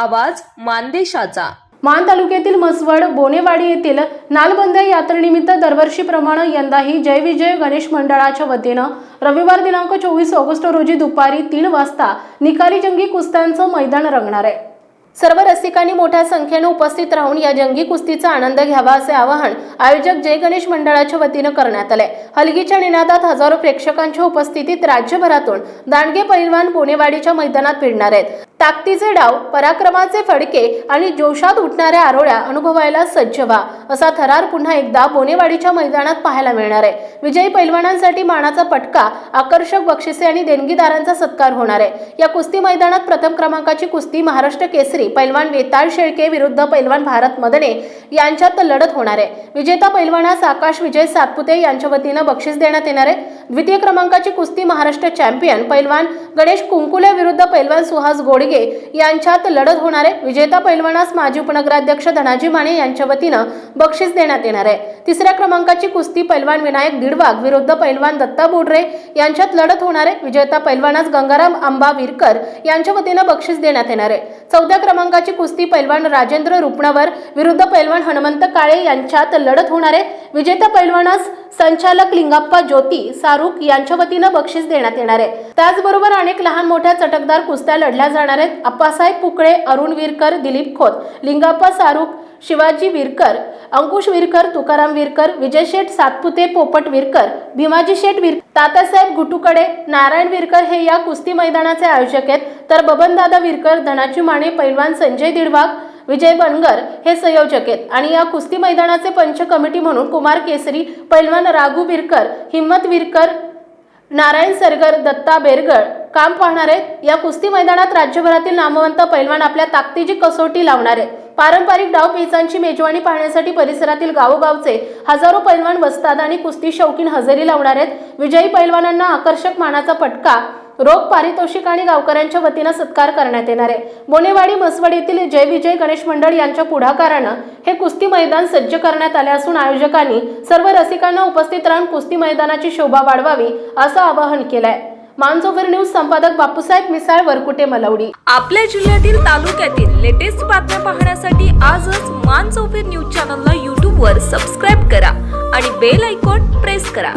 आवाज मानदेशाचा. मान तालुक्यातील मसवड बोनेवाडी येथील नालबंद्या यात्रेनिमित्त दरवर्षीप्रमाणे यंदाही जय विजय गणेश मंडळाच्या वतीनं रविवार दिनांक चोवीस ऑगस्ट रोजी दुपारी तीन वाजता निकाली जंगी कुस्त्यांचं मैदान रंगणार आहे. सर्व रसिकांनी मोठ्या संख्येने उपस्थित राहून या जंगी कुस्तीचा आनंद घ्यावा असे आवाहन आयोजक जय गणेश मंडळाच्या वतीनं करण्यात आले हलगीच्या निनादात हजारो प्रेक्षकांच्या उपस्थितीत राज्यभरातून दांडगे पैलवान बोनेवाडीच्या मैदानात भिडणार आहेत. ताकदीचे डाव पराक्रमाचे फडके आणि जोशात उठणाऱ्या आरोळ्या अनुभवायला सज्ज व्हा असा थरार पुन्हा एकदा बोनेवाडीच्या मैदानात पाहायला मिळणार आहे. विजयी पैलवानांसाठी मानाचा पटका आकर्षक बक्षिसे आणि देणगीदारांचा सत्कार होणार आहे. या कुस्ती मैदानात प्रथम क्रमांकाची कुस्ती महाराष्ट्र केसरी पैलवान वेताळ शेळके विरुद्ध पैलवान भारत मदने यांच्यात लढत होणार आहे. विजेता पैलवानास आकाश विजय सातपुते यांच्या वतीनं बक्षीस देण्यात येणार आहे. द्वितीय क्रमांकाची कुस्ती महाराष्ट्र चॅम्पियन पैलवान गणेश कुंकुले विरुद्ध पैलवान सुहास गोडगे यांच्यात लढत होणार आहे विजेता पैलवानास माजी उपनगराध्यक्ष धनाजी माने यांच्या वतीनं बक्षीस देण्यात येणार आहे. तिसऱ्या क्रमांकाची कुस्ती पैलवान विनायक दिडवाग विरुद्ध पैलवान दत्ता बोडरे यांच्यात लढत होणार आहे विजेता पैलवानास गंगाराम आंबा विरकर यांच्या वतीनं बक्षीस देण्यात येणार आहे. चौथ्या क्रमांकाची कुस्ती पैलवान राजेंद्र रुपणावर विरुद्ध पैलवान हनुमंत काळे यांच्यात लढत होणार आहे विजेता पैलवानास संचालक लिंगाप्पा ज्योती सारुक यांच्या वतीनं बक्षीस देण्यात येणार आहे. त्याचबरोबर अनेक लहान मोठ्या चटकदार कुस्त्या लढल्या जाणार आहेत. अप्पासाहेब पुकळे अरुण विरकर दिलीप खोत लिंगाप्पा सारुक शिवाजी विरकर अंकुश विरकर तुकाराम विरकर विजय शेठ सातपुते पोपट विरकर भीमाजी शेठ विर तात्यासाहेब गुटुकडे नारायण विरकर हे या कुस्ती मैदानाचे आयोजक आहेत. तर बबनदादा विरकर धनाची माने पैलवान संजय दिडवाग विजय बनगर हे संयोजक आहेत. आणि या कुस्ती मैदानाचे पंच कमिटी म्हणून कुमार केसरी पैलवान राघू बिरकर हिम्मत विरकर नारायण सरगर दत्ता बेरगळ काम पाहणार आहेत. या कुस्ती मैदानात राज्यभरातील नामवंत पैलवान आपल्या ताकदीची कसोटी लावणार आहेत. पारंपरिक डाव पेचांची मेजवानी पाहण्यासाठी परिसरातील गावोगावचे हजारो पैलवान बसतात आणि कुस्ती शौकीन हजेरी लावणार आहेत. विजयी पैलवानांना आकर्षक मानाचा पटका रोख पारितोषिक आणि गावकऱ्यांच्या वतीनं सत्कार करण्यात येणार आहे. बोनेवाडी मसवड येथील जय विजय गणेश मंडळ यांच्या पुढाकारानं हे कुस्ती मैदान सज्ज करण्यात आले असून आयोजकांनी सर्व रसिकांना उपस्थित राहून कुस्ती मैदानाची शोभा वाढवावी असं आवाहन केलंय. मानसोवर न्यूज संपादक बापूसाहेब मिसाळ वरकुटे मलवडी. आपल्या जिल्ह्यातील तालुक्यातील लेटेस्ट बातम्या पाहण्यासाठी आजच मान न्यूज चॅनलला यूट्यूबवर सबस्क्राईब करा आणि बेल आयकॉन प्रेस करा.